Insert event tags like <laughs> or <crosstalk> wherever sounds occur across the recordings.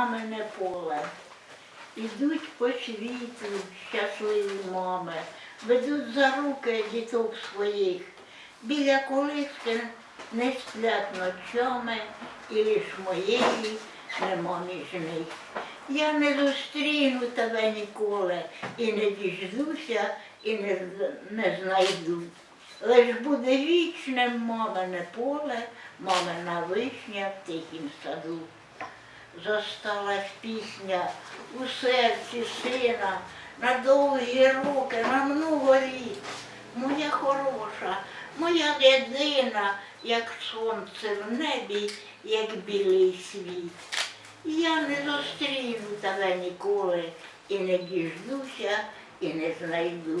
мамине поле. Ідуть по світу щасливі мами, ведуть за руки діток своїх. Біля колиски не сплять ночами, і лиш моєї нема між них. Я не зустріну тебе ніколи, і не діждуся, і не, не знайду. Лиш буде вічним мамине поле, мамина вишня в тихім саду. Зосталась пісня у серці сина на довгі роки, на много літ. Моя хороша, моя єдина, як сонце в небі, як білий світ. Я не зустріну тебе ніколи і не діждуся, і не знайду.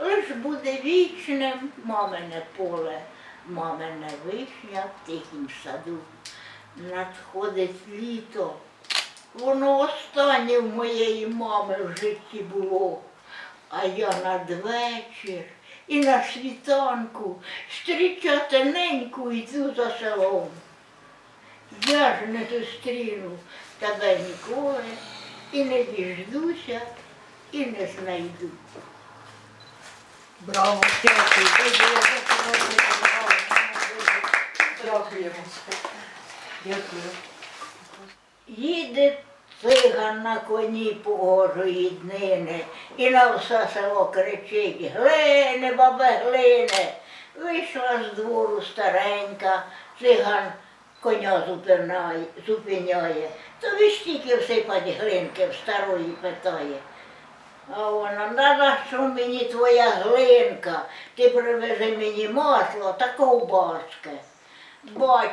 Лиш буде вічним мамине поле, мамине вишня в тихім саду. Надходить літо. Воно останнє в моєї мами в житті було. А я надвечір і на світанку зустрічати неньку йду за селом. Я ж не зустріну тебе ніколи і не діждуся, і не знайду. Браво! Дякую, запрошую. Дякуємо. Дякую. Їде циган на коні погожої днини і на все село кричить Глине, бабе, глине. Вийшла з двору старенька, циган коня зупиняє, зупиняє. То ви тільки всипать глинки в старої питає. А вона, на що мені твоя глинка? Ти привези мені масло та ковбаски.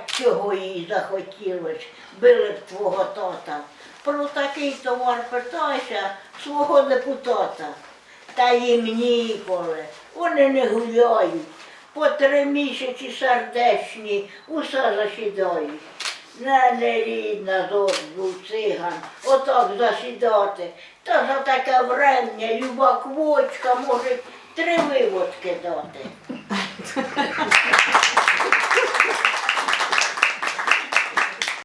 Чого їй захотілось, били б твого тата. Про такий товар питайся свого депутата. Та їм ніколи, вони не гуляють. По три місяці сердечні усе засідають. Не, не рідна зорду циган, отак засідати. Та за таке врем'я люба квочка може три виводки дати. <laughs>